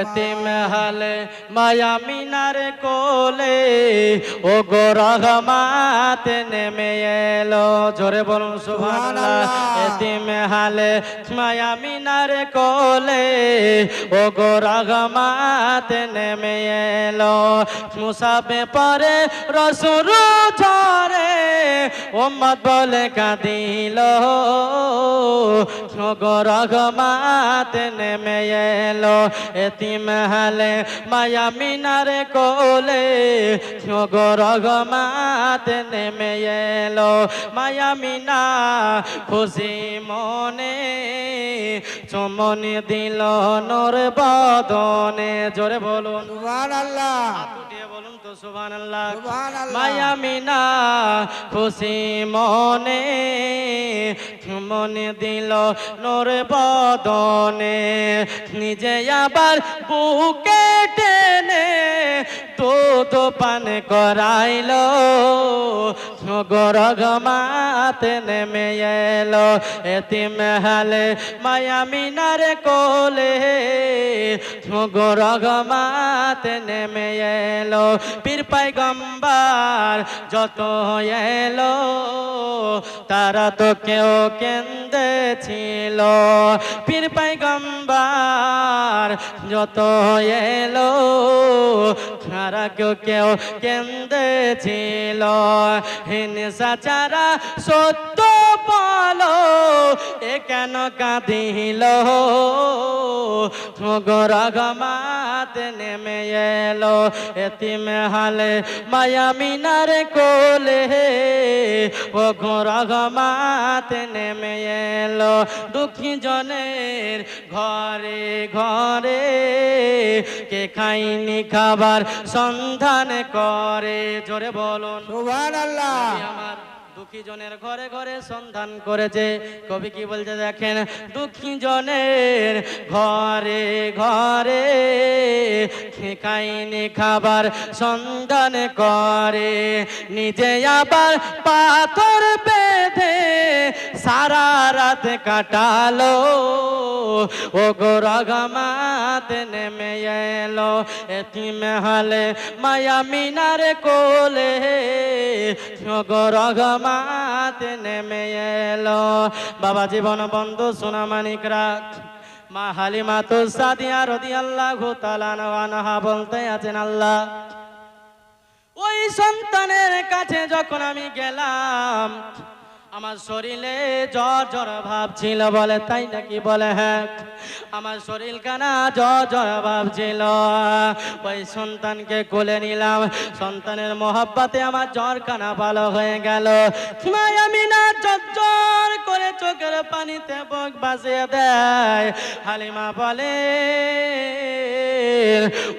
এতিম হালে মায়া মিনার কোলে ও গো রহমাত নেমে এলো। জোরে বলুন সুবহানাল্লাহ। এতিম হালে মায়া মিনার কোলে ও গো রহমাত নেমে এলো। মুসাফে পরে রসুর ঝরে ওম্মদ বলে কাঁদিল। ও গো রহমাত নেমে এলো। এতিম হালে মায়া মিনারে কোলে ও গমাতে নেমে এলো। মায়া মিনা খুশি মনে চমন দিল নর বদনে। জোরে বলুন। সুবহানাল্লাহ। সুবহানাল্লাহ। সুবহানাল্লাহ। মায়া খুশি মনে মনে দিল নোর বদনে। নিজে আবার বুকে টেনে দুধ পান করাইল গরগমাত নেমে এলো। এতিম হালে মায়া মিনার কোলে গরগমাত নেমে এলো। পীর পাইগম্বার যত এলো, তারা তো কেউ কেন্দে ছিল। পীর পাইগম্বার যত এলো তারা কেউ কেউ কেন্দ্রে ছিল। হিংসা ছাড়া সত্য বলো এ কেন কাঁদিল? গরগমাত নেমে এলো এতিম হালে মায়া মিনার কোলে। ও গরগমাত নেমে এলো দুঃখী জনের ঘরে ঘরে। কে খাইনি খাবার সন্ধান করে? জোরে বলুন। আমার জনের ঘরে ঘরে সন্ধান করেছে। কবি কি বলছে দেখেন দুঃখী জনের ঘরে ঘরে খেকাইনি খাবার, সন্ধান করে। নিজে আবার পাথর বেঁধে সারা রাত কাটালো। ও গো রগমাত নেমে এলো এতিম হালে মায়া মিনার কোলে। ও গো রগমাত নেমে এলো। বাবা জীবন বন্ধু সোনা মানিকরা মা হালিমা তো সাদিয়া রদি আল্লাহ আনহা বলতে আছেন আল্লাহ। ওই সন্তানের কাছে যখন আমি গেলাম আমার শরীরে জ্বর জ্বর ভাব ছিল বলে তাই নাকি বলে হ্যাঁ আমার শরীর কানা ভাব ছিল। ওই সন্তানকে কোলে নিলাম। সন্তানের মহাব্বাতে আমার জ্বর কানা ভালো হয়ে গেল। আমি না জ্বর করে চোখের পানিতে বক দেয়। হালিমা বলে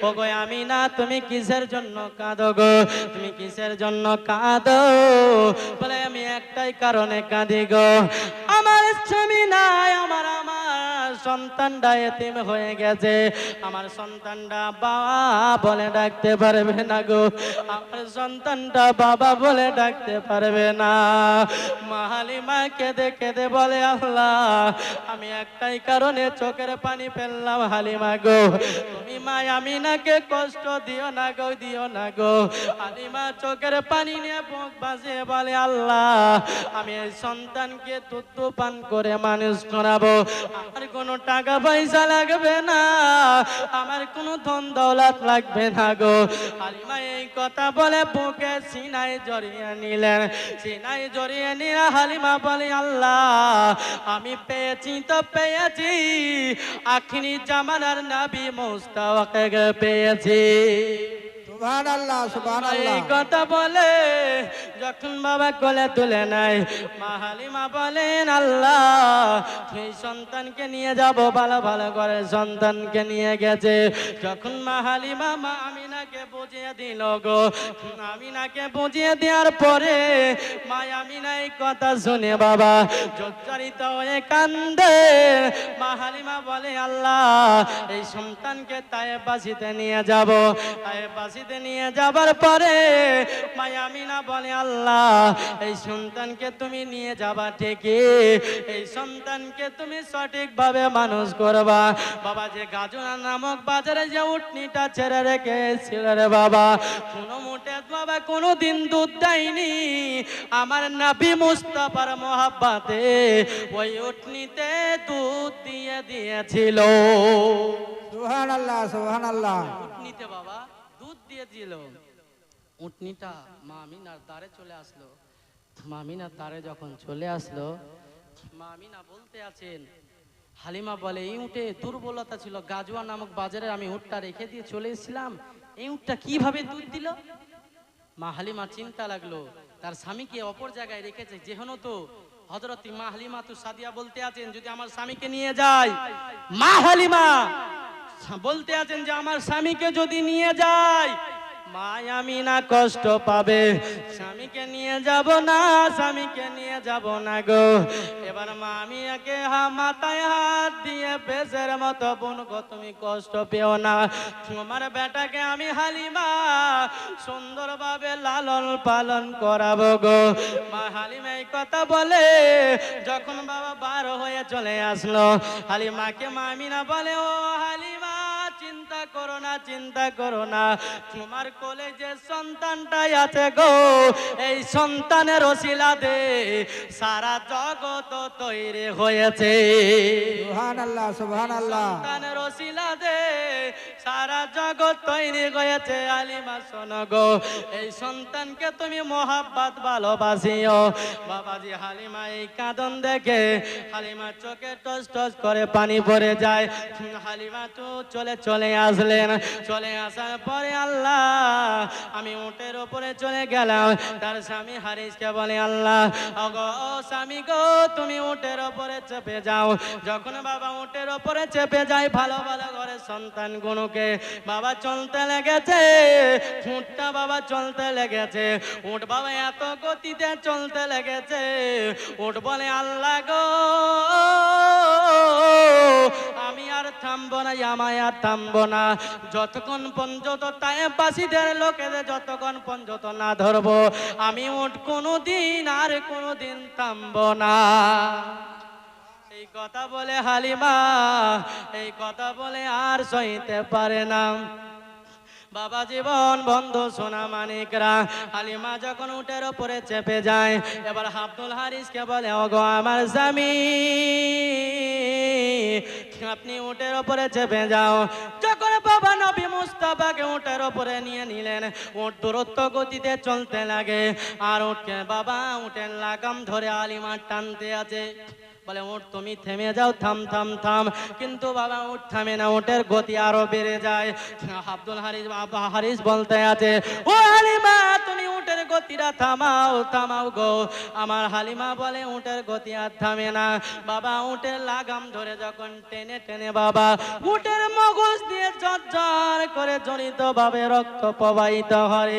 ও গো আমি না তুমি কিসের জন্য কাঁদো গো? তুমি কিসের জন্য কাঁদো? বলে, আমি একটাই কারণে কাঁদি গো। আমার স্বামী নাই, আমার আমার সন্তানটা এতিম হয়ে গেছে। আমার সন্তানটা বাবা বলে ডাকতে পারবে না গো। আমার সন্তানটা বাবা বলে ডাকতে পারবে না। কেঁদে কেঁদে বলে, আল্লাহ, আমি একটাই কারণে চোখের পানি ফেললাম হালিমা গো। তুমি মা আমিনাকে কষ্ট দিও না গো, দিও না গো। হালিমা চোখের পানি নিয়ে বুক বাজিয়ে বলে, আল্লাহ, আমি এই সন্তানকে দুধ পান করে মানুষ করাবো টাকা পয়সা লাগবে না। আমার কোনো ধন দৌলত লাগবে না গো। হালিমা এই কথা বলে বুকে সিনায় জড়িয়ে নিলেন। সিনায় জড়িয়ে নিয়ে হালিমা বলে, আল্লাহ, আমি পেয়েছি তো পেয়েছি। আখিরি জামানার নাবি মোস্তাওয়াকে পেয়েছি। কথা বলে যখন বাবা কোলে তুলে নাই মা হালিমা বলেন, আল্লাহ, সেই সন্তানকে নিয়ে যাব, ভালো ভালো করে সন্তানকে নিয়ে গেছে। যখন মা মা, আমিনাকে বুঝিয়ে দিল গো। আমিনাকে বুঝিয়ে দেওয়ার পরে মা আমিনা এই কথা শুনে বাবা জর্জরিত হয়ে কান্দে। মা হালিমা বলে, আল্লাহ, এই সন্তানকে তায়ে বাসিতে নিয়ে যাব। তায়ে বাসিতে নিয়ে যাবার পরে মায়ামিনা বলে আল্লাহ এই সন্তানকে তুমি নিয়ে যাবা ঠিকই। এই সন্তানকে তুমি সঠিকভাবে মানুষ করবা। বাবা যে গাজনা নামক বাজারে যে উটনিটা ছেড়ে রেখেছিল রে বাবা কোনো মুটে বাবা কোনো দিন দুধ দেয়নি। আমার নাবি মুস্তাফার মোহাব্বাতে ওই উটনিতে দুধ দিয়ে দিয়েছিল। সুবহান আল্লাহ সুবহান আল্লাহ উটনিতে বাবা। দুধ দিয়ে দিল। উটনিটা মা আমিনার দ্বারে চলে আসলো। মা আমিনার দ্বারে যখন চলে আসলো মা আমিনা বলতে আছেন, হালিমা বলে, এই উঠে দুর্বলতা ছিল। গাজুয়া নামক বাজারে আমি উটটা রেখে দিয়ে চলে এসেছিলাম। এই উটটা কীভাবে দুধ দিল? মা হালিমা চিন্তা লাগল। তার স্বামীকে অপর জায়গায় রেখেছে। যেহেন তো হজরত মা হালিমা তো সাদিয়া বলতে আছেন, যদি আমার স্বামীকে নিয়ে যায় মা হালিমা বলতে আছেন যে আমার স্বামীকে যদি নিয়ে যায় মায়ামিনা কষ্ট পাবে। স্বামীকে নিয়ে যাব না, স্বামীকে নিয়ে যাব না গো। এবার মা আমি একে হা মাথায় হাত দিয়ে বেশের মতো বোন গো, তুমি কষ্ট পেও না। তোমার বেটাকে আমি হালিমা সুন্দরভাবে লালন পালন করাবো গো। মা হালিমা এই কথা বলে যখন বাবা বার হয়ে চলে আসলো, হালিমাকে মামিনা বলে, ও হালিমা করো না চিন্তা করো না তোমার কোলে যে সন্তানটাই আছে গো। এই সন্তানের ওসিলা দে সারা জগৎ তৈরি হয়েছে। সন্তানের সারা জগৎ তৈরি হয়েছে আলিমা শোনো গো। এই সন্তানকে তুমি মোহাব্বত ভালোবাসিও। বাবাজি হালিমা এই কাঁদন দেখে হালিমা চোখে টস টস করে পানি পড়ে যায়। হালিমা তো চলে চলে আসলেন। চলে আসার পরে আল্লাহ, আমি উটের ওপরে চলে গেলাম। তার স্বামী হারিসকে বলে, আল্লাহ, অগো স্বামী গো, তুমি উটের ওপরে চেপে যাও। যখন বাবা উটের ওপরে চেপে যায় ভালো ভালো করে সন্তান গুনুকে বাবা, চলতে লেগেছে। উটটা বাবা, চলতে লেগেছে। উঠ বাবা, এত গতিতে চলতে লেগেছে। উঠ বলে, আল্লাহ গো, আমি আর থামবো না, আমায় আর থামবো না। যতক্ষণ পর্যন্ত টাইমপাসীদের লোকেদের যতক্ষণ পর্যন্ত না ধরবো, আমি উঠ কোনো দিন আর কোনো দিন থামবো না। এই কথা বলে হালিমা, এই কথা বলে আর সইতে পারে না। বাবা জীবন বন্ধু, সোনা মানিকরা হালিমা যখন উটের ওপরে চেপে যায়, এবার আব্দুল হারিসকে বলে, ওগো আমার স্বামী। আপনি উটের ওপরে চেপে যাও। যখন বাবা নবী মুস্তাফাকে উটের ওপরে নিয়ে নিলেন, উট দূরত্ব গতিতে চলতে লাগে। আর উঠকে বাবা, উটের লাগাম ধরে আলিমার টানতে আছে। বলে, উঠ, তুমি থেমে যাও, থাম থাম থাম। কিন্তু বাবা, উঠ, থামে না উটের গতি আরও বেড়ে যায়। আব্দুল হারিস বাবা হারিস বলতে আছে, ও হালিমা, তুমি উটের গতিটা থামাও থামাও গো। আমার হালিমা বলে উটের গতি আর থামে না। বাবা উটের লাগাম ধরে যখন টেনে টেনে বাবা উটের মগজ দিয়ে ঝরঝর করে জড়িত ভাবে রক্ত প্রবাহিত হয়।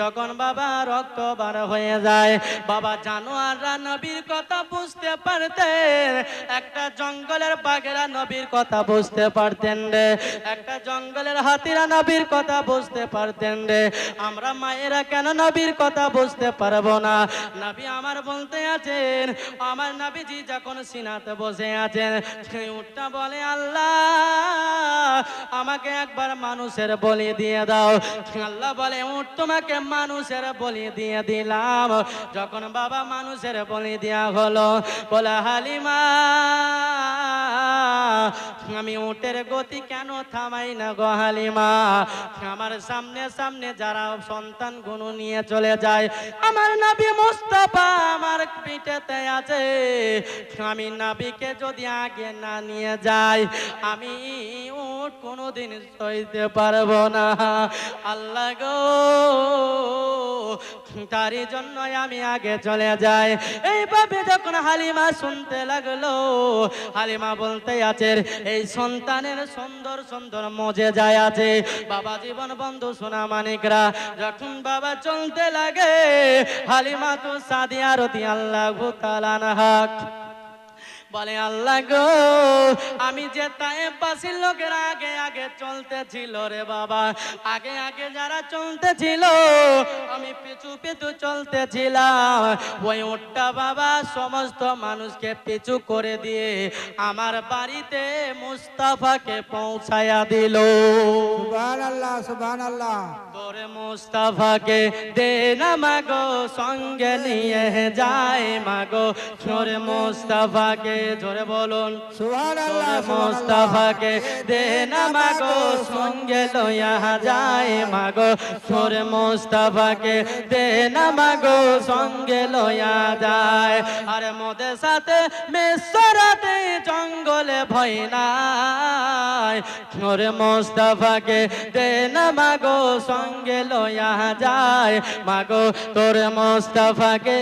যখন বাবা রক্ত বার হয়ে যায়, বাবা জানোয়াররা নবীর কথা বুঝতে পারতেন। একটা জঙ্গলের বাঘেরা নবীর কথা বুঝতে পারতেন রে। একটা জঙ্গলের হাতিরা নবীর কথা বুঝতে পারতেন রে। আমরা মায়েরা কেন নবীর কথা বুঝতে পারব না? নবী আমার বলতে আছেন, আমার নবীজি যখন সিনাতে বসে আছেন উঠটা বলে, আল্লাহ, আমাকে একবার মানুষের বলি দিয়ে দাও। আল্লাহ বলে, উঠ তোমাকে মানুষের বলি দিয়ে দিলাম। যখন বাবা মানুষের বলি দেওয়া হলো, বলে, হালিমা, আমি উটের গতি কেন থামাই না গো হালিমা? আমার সামনে সামনে যারা সন্তানগুলো নিয়ে চলে যায়, আমার নবী মুস্তাফা আমার পিঠেতে আছে। আমি নবীকে যদি আগে না নিয়ে যাই, আমি উঠ কোনোদিন সইতে পারব না। আল্লাহ গো, তারই জন্যই আমি আগে চলে যাই। এইভাবে যখন হালিমা শুনতে লাগল, হালিমা বলতে আছে, এই সন্তানের সুন্দর সুন্দর মজে যায় আছে। বাবা জীবন বন্ধু সোনা মানিকরা, যখন বাবা চলতে লাগে, হালিমা তো সাদিয়া রতি আল্লাহ তালানহাক বলে, আল্লাহ গো, আমি যে পাশের লোকের আগে আগে চলতেছিল রে বাবা। আগে আগে যারা চলতেছিল, আমি পিছু পিছু চলতেছিলাম। ওই উঠটা বাবা সমস্ত মানুষকে পিছু করে দিয়ে আমার বাড়িতে মুস্তাফাকে পৌঁছায়া দিল। সুবহান আল্লাহ সুবহান আল্লাহ তোরে মুস্তাফাকে দে না মাগো সঙ্গে নিয়ে যায় মাগো। তোরে মুস্তাফাকে জোরে বলুন। সুবহান আল্লাহ তোরে মুস্তাফাকে দে না মাগো সঙ্গে লইয়া যায় মাগো। তোরে মুস্তাফাকে দে না মাগো সঙ্গে লইয়া যায়। আরে মোদের সাথে মেসরাতে জঙ্গলে ভয় নাই। ওরে মোস্তাফাকে দে না মাগো সঙ্গে লইয়া যায়। মাগো তোর মোস্তাফাকে,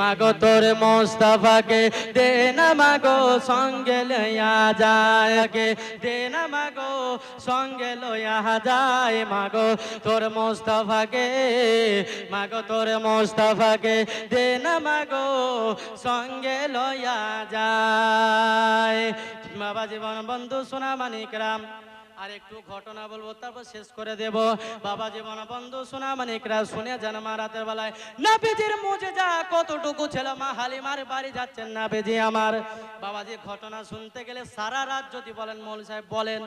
মাগো তোর মোস্তাফাকে দে না মাগো সঙ্গে লইয়া যায়। কে দে না মাগো সঙ্গে লইয়া যায়। মাগো তোর মোস্তাফাকে, মাগো তোর মোস্তাফাকে দে না মাগো সঙ্গে লইয়া যায়। বাবা জীবন বন্ধু, সোনা মানিকরাম আর একটু ঘটনা বলব, তারপর শেষ করে দেব। বাবা জীবন বন্ধু সোনা মানিকরা শুনে যান মা রাতের বেলায় নাবিজির মুজে যা কতটুকু ছিল মা হালিমার বাড়ি যাচ্ছেন নাবিজি আমার? বাবাজি ঘটনা শুনতে গেলে সারা রাত যদি বলেন, মৌল সাহেব বলেন,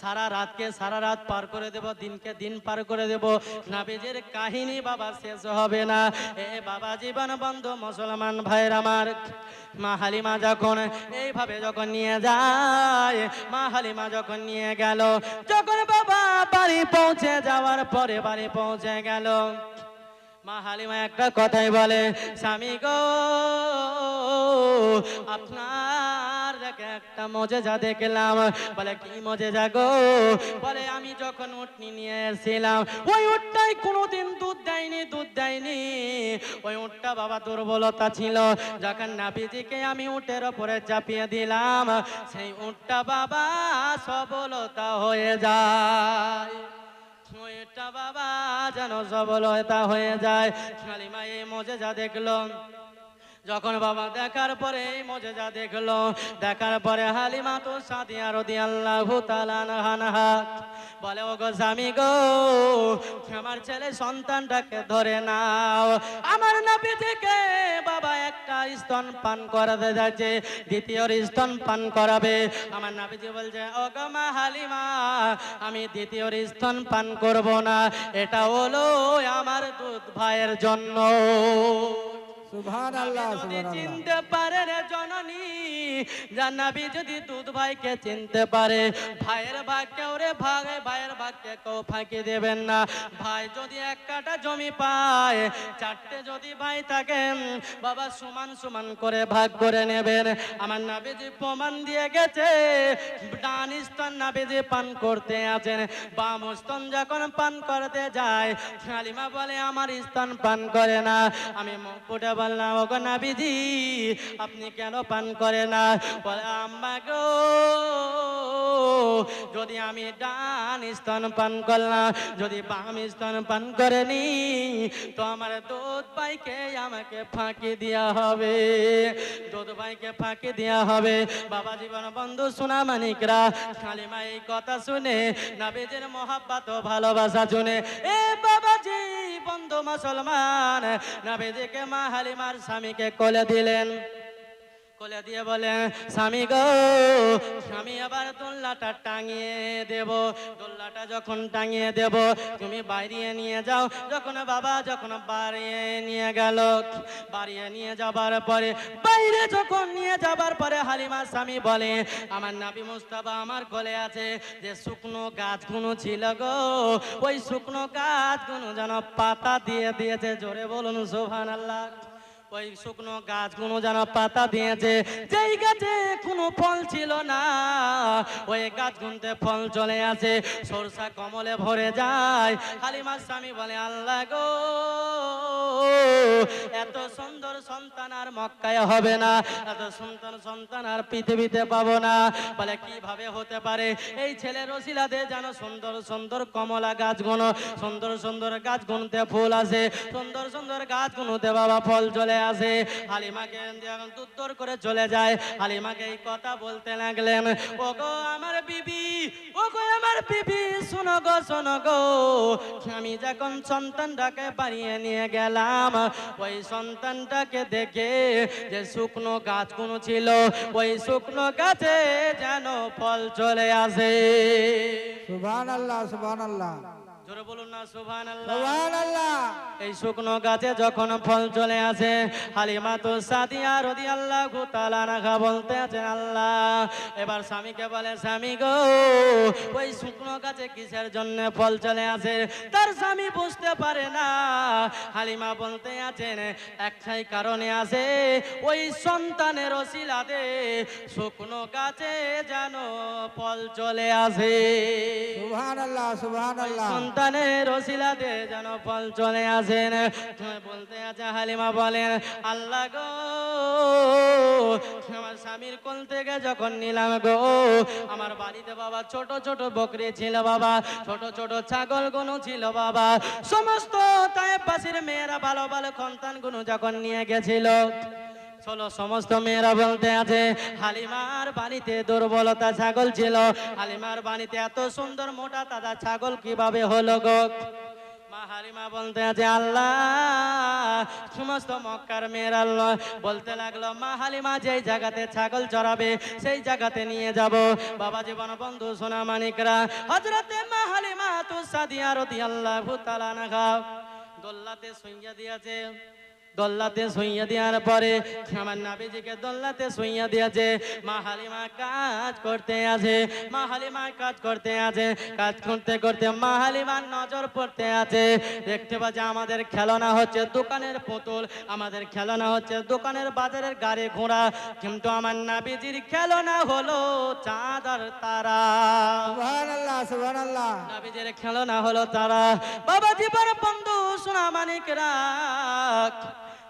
সারা রাতকে সারা রাত পার করে দেব, দিনকে দিন পার করে দেব নাবিজির কাহিনী বাবা শেষ হবে না। এ বাবা জীবন বন্ধু মুসলমান ভাইয়ের আমার, মা হালিমা যখন এইভাবে যখন নিয়ে যায়, মা হালিমা যখন নিয়ে গেল যখন বাবা বাড়ি পৌঁছে যাওয়ার পরে বাড়ি পৌঁছে গেল। মা হালিমা একটা কথাই বলে, স্বামী গো, আপনার একটা মজেজা দেখলাম। বলে, কি মজেজা গো? বলে, আমি যখন উঠনি নিয়ে এসেছিলাম, ওই উটটাই কোনোদিন দুধ দেয়নি দুধ দেয়নি। ওই উটটা বাবা দুর্বলতা ছিল, যখন নাবিজিকে আমি উটের ওপরে চাপিয়ে দিলাম, সেই উটটা বাবা সবলতা হয়ে যায়। এটা বাবা যেন সবলতা হয়ে যায়। হালিমা এই মজে যা দেখল। যখন বাবা দেখার পরে এই মজে যা দেখল, দেখার পরে হালিমা তো সাদিয়া রদি আল্লাহ তালানহা বলে ও গো স্বামী গো, আমার ছেলে সন্তানটাকে ধরে নাও। আমার নাপি থেকে বাবা একটা স্তন পান করাতে যাচ্ছে, দ্বিতীয় স্তন পান করাবে। আমার নাবিজি বলছে ও গো মা হালিমা, আমি দ্বিতীয় স্তন পান করব না। এটা হলো আমার দুধ ভাইয়ের জন্য। চিনতে পারে রে জননী জানাবি যদি দুধ ভাইকে চিনতে পারে। ভাইয়ের ভাগকে ওরে ভাগে ভাইয়ের কেউ ফাঁকি দেবেন না। ভাই যদি এক কাটা জমি পায় চারটে যদি ভাই থাকেন বাবা সমান সমান করে ভাগ করে নেবেন। আমার নাবিজি প্রমাণ দিয়ে গেছে ডান স্তন নাবিজি পান করতে আছেন। বাম স্তন যখন পান করতে যায় হালিমা বলে আমার স্তন পান করে না আমি মুখ ফুটে বললাম, ওগো নাবিজি, আপনি কেন পান করে না? বলে, আম্মা গো, যদি আমি ডান স্তন পান করলাম, যদি বাম স্তন পান করেনি তো আমার দুধ পাইকে আমাকে ফাঁকি দেওয়া হবে। দুধ পাইকে ফাঁকি দেওয়া হবে। বাবা জীবন বন্ধু সোনা মানিকরা খালিমা এই কথা শুনে, নাবিজের মহাব্বাত ভালোবাসা শুনে, এ মুসলমান। নাবিজিকে মা হালিমার স্বামীকে কোলে দিলেন। কোলে দিয়ে বলে, স্বামী গো আমি আবার দোল্লাটা টাঙিয়ে দেব। দোল্লাটা যখন টাঙিয়ে দেব, তুমি বাইরে নিয়ে যাও। যখন বাবা, যখন বাড়িয়ে নিয়ে গেল, বাড়িয়ে নিয়ে যাবার পরে, বাইরে যখন নিয়ে যাবার পরে হালিমা স্বামী বলে, আমার নাবি মুস্তাফা আমার কোলে আছে, যে শুকনো গাছগুলো ছিল গো, ওই শুকনো গাছগুলো যেন পাতা দিয়ে দিয়েছে। জোরে বলুন সোহান আল্লাহ ওই শুকনো গাছগুলো যেন পাতা দিয়েছে। যেই গাছে কোনো ফল ছিল না, ওই গাছ গুনতে ফল চলে আসে। সরষা কমলে ভরে যায়। হালিমার স্বামী বলে, আল্লাহ গো। এত সুন্দর সন্তান আর মক্কায় হবে না, এত সুন্দর সন্তান আর পৃথিবীতে পাবো না। বলে কীভাবে হতে পারে? এই ছেলে রসিলাতে যেন সুন্দর সুন্দর কমলা গাছগুলো সুন্দর সুন্দর গাছ গুনতে ফুল আসে, সুন্দর সুন্দর গাছ গুনতে বাবা ফল চলে আসে। হালিমাকে উত্তর করে চলে যায়। হালিমাকে এই কথা বলতে লাগলেন ও গো আমার বিবি বিবি শোনো গো শোনো গো। আমি যখন সন্তানটাকে বাড়িয়ে নিয়ে গেলাম, ওই সন্তানটাকে দেখে যে শুকনো গাছ কোনো ছিল, ওই শুকনো গাছে যেন ফল চলে আসে। সুবহানাল্লাহ আল্লাহ সুবহান আল্লাহ জোরে বলুন না সুবহান আল্লাহ এই শুকনো গাছে যখন ফল চলে আসে হালিমা তো সাদিয়া রদি আল্লাহ তালানাখা বলতে আছেন আল্লাহ এবার স্বামীকে বলে স্বামী গো ওই শুকনো গাছে কিসের জন্য ফল চলে আসে? তার স্বামী বুঝতে পারে না। হালিমা বলতে আছেন একটাই কারণে আছে ওই সন্তানের অশিলাতে শুকনো গাছে যেন ফল চলে আসে। সুবহান আল্লাহ সুবহান আল্লাহ সন্তানের রসিলাতে যেন ফল চলে আসেন। বলতে আছে হালিমা বলেন, আল্লাহ গো, আমার স্বামীর কোল থেকে যখন নিলাম গো, আমার বাড়িতে বাবা ছোট ছোট বকরি ছিল বাবা, ছোট ছোট ছাগলগুলো ছিল বাবা। সমস্ত তাই পাশের মেয়েরা ভালো ভালো সন্তানগুলো যখন নিয়ে গেছিল। চলো, সমস্ত মেয়েরা বলতে আছে, হালিমার বাড়িতে দুর্বলতা ছাগল ছিল। হালিমার বাড়িতে এত সুন্দর মোটা তাজা ছাগল কীভাবে হলো গো? সমস্ত মক্কার মেয়েরা বলতে লাগল, মা হালিমা যেই জায়গাতে ছাগল চড়াবে, সেই জায়গাতে নিয়ে যাব। বাবা জীবন বন্ধু সোনা মানিকরা হজরতে মা হালিমা তু রতি আল্লাহ না খাও সইয়া দিয়েছে। দোল্লাতে সইয়া দেওয়ার পরে আমার নাবিজিকে দোল্লাতে সইয়া দিয়েছে। মা হালিমা কাজ করতে আছে মা হালিমা কাজ করতে আছে কাজ করতে করতে মা হালিমার নজর পড়তে আছে। দেখতে পাচ্ছে আমাদের খেলনা হচ্ছে দোকানের পুতুল আমাদের খেলনা হচ্ছে দোকানের বাজারের গাড়ি ঘোড়া। কিন্তু আমার নাবিজির খেলনা হলো চাঁদ আর তারা। নাবিজের খেলনা হলো তারা। বাবা জীবন বন্ধু সোনা মানিকরা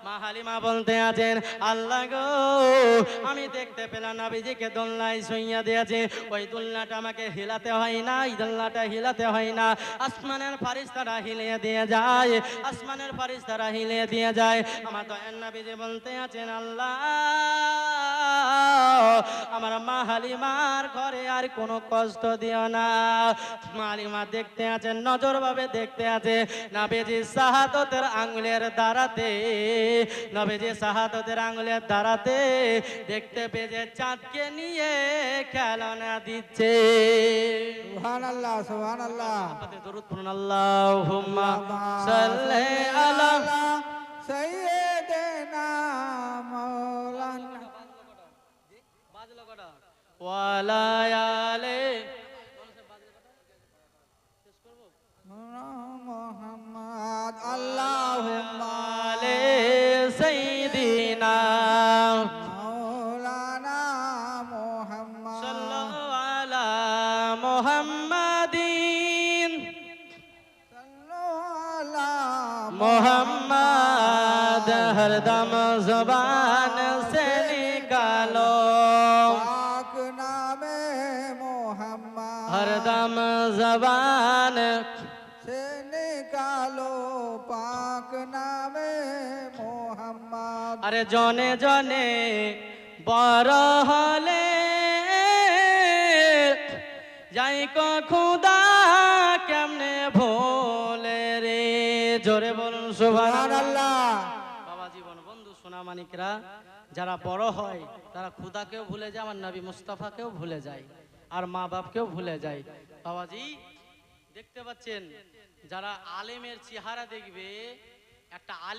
মা হালিমা বলতে আছেন, আল্লাহ গো, আমি দেখতে পেলাম নাবিজিকে দোলনায় শুইয়া দিয়েছে। ওই দোলনাটা আমাকে হিলাতে হয় না, এই দোলনাটা হিলাতে হয় না। আসমানের ফারিস্তারা হিলিয়ে দিয়ে যায়, আসমানের ফারিস্তারা হিলিয়ে দিয়ে যায়। আমার দয়ান নাবিজি বলতে আছেন, আল্লাহ, আমার মা হালিমার ঘরে আর কোনো কষ্ট দিও না। মা দেখতে আছেন নজর ভাবে দেখতে আছে, নাবেজি শাহাদতের আঙ্গুলের দ্বারাতে নবেজি শাহাদতের আঙ্গুলের দ্বারাতে দেখতে পেয়ে চাঁদকে নিয়ে খেলনা দিচ্ছে। সুবহান আল্লাহ সুবহান আল্লাহ আপনাদের দরুদ পড়ুন আল্লাহুম্মা সাল্লি আলা সাইয়্যিদিনা মাওলানা। ওয়ালা আলে জবান সে নিকালো। পাক নামে মোহাম্মদ। হরদম জবান সে নিকালো পাক নামে মোহাম্মদ। আরে জনে জনে বড় হলে যাই কখুদা মানিকরা যারা বড় হয়, তারা খুদাকেও ভুলে যায়, আমার নবী মুস্তাফাকেও ভুলে যায়, আর মা বাপকেও ভুলে যায়। বাবাজি, দেখতে পাচ্ছেন, যারা আলেমের চেহারা দেখবে, একটা আলেম